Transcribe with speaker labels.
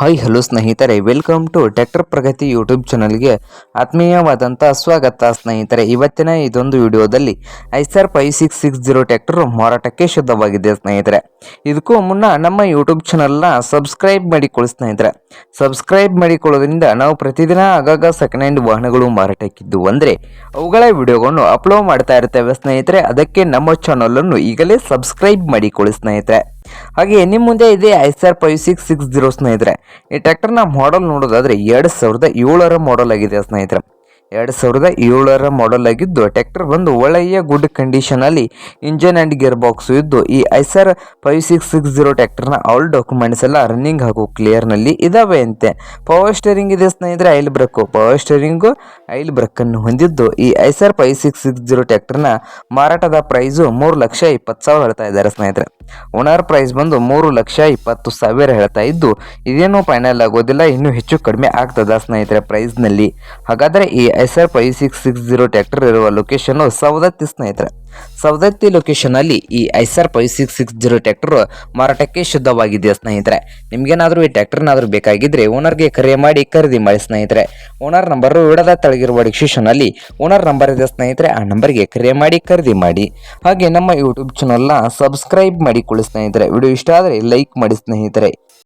Speaker 1: Hi hello ಸ್ನೇಹಿತರೆ welcome to tractor Pragati YouTube ಚಾನಲ್ಗೆ ಆತ್ಮೀಯವಾದಂಥ ಸ್ವಾಗತ ಸ್ನೇಹಿತರೆ. ಇವತ್ತಿನ ಇದೊಂದು ವಿಡಿಯೋದಲ್ಲಿ Eicher five six six zero tractor ಮಾರಾಟಕ್ಕೆ ಶುದ್ಧವಾಗಿದೆ ಸ್ನೇಹಿತರೆ. ಇದಕ್ಕೂ ಮುನ್ನ ನಮ್ಮ ಯೂಟ್ಯೂಬ್ ಚಾನಲ್ನ ಸಬ್ಸ್ಕ್ರೈಬ್ ಮಾಡಿಕೊಳ್ಳಿ ಸ್ನೇಹಿತರೆ. ಸಬ್ಸ್ಕ್ರೈಬ್ ಮಾಡಿಕೊಳ್ಳೋದ್ರಿಂದ ನಾವು ಪ್ರತಿದಿನ ಆಗಾಗ ಸೆಕೆಂಡ್ ಹ್ಯಾಂಡ್ ವಾಹನಗಳು ಮಾರಾಟಕ್ಕಿದ್ದು ಅಂದರೆ ಅವುಗಳ ವಿಡಿಯೋಗಳನ್ನು ಅಪ್ಲೋಡ್ ಮಾಡ್ತಾ ಇರ್ತೇವೆ ಸ್ನೇಹಿತರೆ. ಅದಕ್ಕೆ ನಮ್ಮ ಚಾನಲನ್ನು ಈಗಲೇ ಸಬ್ಸ್ಕ್ರೈಬ್ ಮಾಡಿಕೊಳ್ಳಿ ಸ್ನೇಹಿತರೆ. ಹಾಗೆ ನಿಮ್ಮ ಮುಂದೆ ಇದೆ Eicher five six six zero ಸ್ನೇಹಿತರೆ. ಈ ಟ್ರ್ಯಾಕ್ಟರ್ನ ಮಾಡೆಲ್ ನೋಡೋದಾದ್ರೆ ಎರಡು ಸಾವಿರದ ಏಳರ ಮಾಡೆಲ್ ಆಗಿದೆ ಸ್ನೇಹಿತರೆ. ಎರಡು ಸಾವಿರದ ಏಳರ ಮಾಡೆಲ್ ಆಗಿದ್ದು ಟ್ರ್ಯಾಕ್ಟರ್ ಬಂದು ಒಳ್ಳೆಯ ಗುಡ್ ಕಂಡೀಷನಲ್ಲಿ ಇಂಜನ್ ಆ್ಯಂಡ್ ಗೇರ್ ಬಾಕ್ಸ್ ಇದ್ದು, ಈ Eicher five six six zero ಟ್ರ್ಯಾಕ್ಟರ್ನ ಆಲ್ ಡಾಕ್ಯುಮೆಂಟ್ಸ್ ಎಲ್ಲ ರನ್ನಿಂಗ್ ಹಾಗೂ ಕ್ಲಿಯರ್ನಲ್ಲಿ ಇದಾವೆ ಅಂತೆ. ಪವರ್ ಸ್ಟೇರಿಂಗ್ ಇದೆ ಸ್ನೇಹಿತರೆ oil brake power steering oil ಬ್ರೇಕನ್ನು ಹೊಂದಿದ್ದು, ಈ Eicher five six six zero ಟ್ರ್ಯಾಕ್ಟರ್ನ ಮಾರಾಟದ ಪ್ರೈಸು ಮೂರು ಲಕ್ಷ ಇಪ್ಪತ್ತು ಸಾವಿರ ಹೇಳ್ತಾ ಇದ್ದಾರೆ ಸ್ನೇಹಿತರೆ. ಓನರ್ ಪ್ರೈಸ್ ಬಂದು ಮೂರು ಲಕ್ಷ ಇಪ್ಪತ್ತು ಸಾವಿರ ಹೇಳ್ತಾ ಇದ್ದು, ಇದೇನು ಫೈನಲ್ ಆಗೋದಿಲ್ಲ, ಇನ್ನೂ ಹೆಚ್ಚು ಕಡಿಮೆ ಆಗ್ತದ ಸ್ನೇಹಿತರೆ ಪ್ರೈಸ್ನಲ್ಲಿ ಹಾಗಾದರೆ ಈ S R five six six zero tractor ಇರುವ ಲೊಕೇಶನ್ ಸವದತ್ತಿ ಸ್ನೇಹಿತರೆ. ಸವದತ್ತಿ ಲೊಕೇಶನಲ್ಲಿ ಈ Eicher five six six zero tractor ಮಾರಾಟಕ್ಕೆ ಶುದ್ಧವಾಗಿದೆ, ಸ್ನೇಹಿತರೆ. ನಿಮಗೇನಾದರೂ ಈ ಟ್ರ್ಯಾಕ್ಟರ್ನಾದರೂ ಬೇಕಾಗಿದ್ದರೆ ಓನರ್ಗೆ ಕರೆ ಮಾಡಿ ಖರೀದಿ ಮಾಡಿ, ಸ್ನೇಹಿತರೆ. ಓನರ್ ನಂಬರು ವಿಡದ ತಳಗಿರುವ ಡಿಸ್ಕ್ರಿಪ್ಷನಲ್ಲಿ ಓನರ್ ನಂಬರ್ ಇದೆ, ಸ್ನೇಹಿತರೆ. ಆ ನಂಬರ್ಗೆ ಕರೆ ಮಾಡಿ ಖರೀದಿ ಮಾಡಿ. ಹಾಗೆ ನಮ್ಮ ಯೂಟ್ಯೂಬ್ ಚಾನಲ್ನ ಸಬ್ಸ್ಕ್ರೈಬ್ ಮಾಡಿಕೊಳ್ಳಿ ಸ್ನೇಹಿತರೆ. ವಿಡಿಯೋ ಇಷ್ಟ ಆದರೆ ಲೈಕ್ ಮಾಡಿ, ಸ್ನೇಹಿತರೆ.